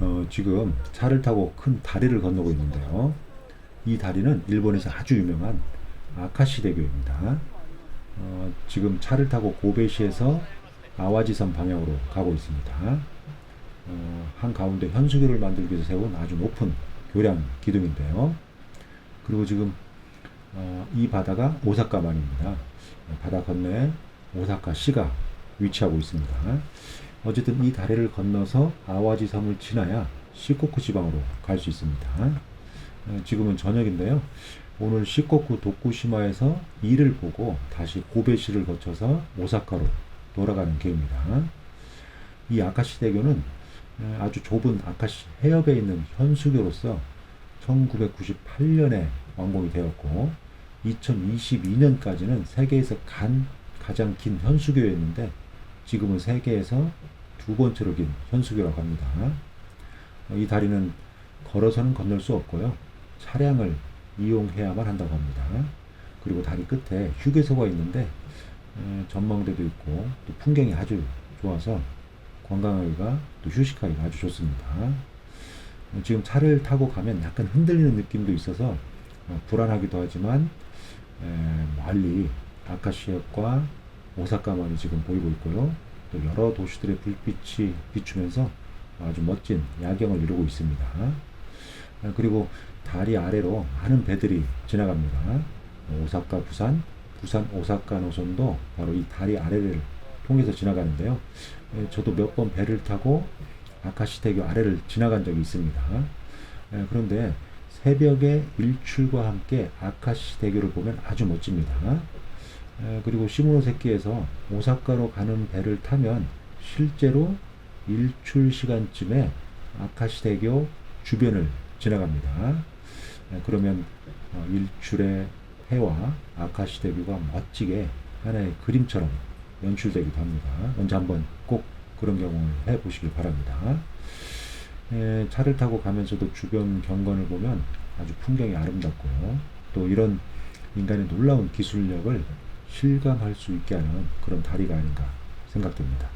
어, 지금 차를 타고 큰 다리를 건너고 있는데요. 이 다리는 일본에서 아주 유명한 아카시 대교입니다. 어, 지금 차를 타고 고베시에서 아와지섬 방향으로 가고 있습니다. 어, 한 가운데 현수교를 만들기 위해서 세운 아주 높은 교량 기둥인데요. 그리고 지금 어, 이 바다가 오사카만입니다. 바다 건너에 오사카시가 위치하고 있습니다. 어쨌든 이 다리를 건너서 아와지 섬을 지나야 시코쿠 지방으로 갈 수 있습니다. 어, 지금은 저녁인데요. 오늘 시코쿠 도쿠시마에서 이를 보고 다시 고베시를 거쳐서 오사카로 돌아가는 길입니다. 이 아카시 대교는 에, 아주 좁은 아카시 해협에 있는 현수교로서 1998년에 완공이 되었고 2022년까지는 세계에서 간, 가장 긴 현수교였는데 지금은 세계에서 두 번째로 긴 현수교라고 합니다. 어, 이 다리는 걸어서는 건널 수 없고요. 차량을 이용해야만 한다고 합니다. 그리고 다리 끝에 휴게소가 있는데 에, 전망대도 있고 또 풍경이 아주 좋아서 관광하기가 또 휴식하기가 아주 좋습니다. 어, 지금 차를 타고 가면 약간 흔들리는 느낌도 있어서 어, 불안하기도 하지만 에, 멀리 아카시역과 오사카만이 지금 보이고 있고요. 또 여러 도시들의 불빛이 비추면서 아주 멋진 야경을 이루고 있습니다. 아, 그리고 다리 아래로 많은 배들이 지나갑니다. 어, 오사카, 부산, 부산, 오사카 노선도 바로 이 다리 아래를 통해서 지나가는데요. 에, 저도 몇 번 배를 타고 아카시대교 아래를 지나간 적이 있습니다. 에, 그런데 새벽에 일출과 함께 아카시 대교를 보면 아주 멋집니다. 에, 그리고 시모노세키에서 오사카로 가는 배를 타면 실제로 일출 시간쯤에 아카시 대교 주변을 지나갑니다. 에, 그러면 어, 일출의 해와 아카시 대교가 멋지게 하나의 그림처럼 연출되기도 합니다. 언제 한번 꼭 그런 경험을 해 보시길 바랍니다. 에, 차를 타고 가면서도 주변 경관을 보면 아주 풍경이 아름답고요. 또 이런 인간의 놀라운 기술력을 실감할 수 있게 하는 그런 다리가 아닌가 생각됩니다.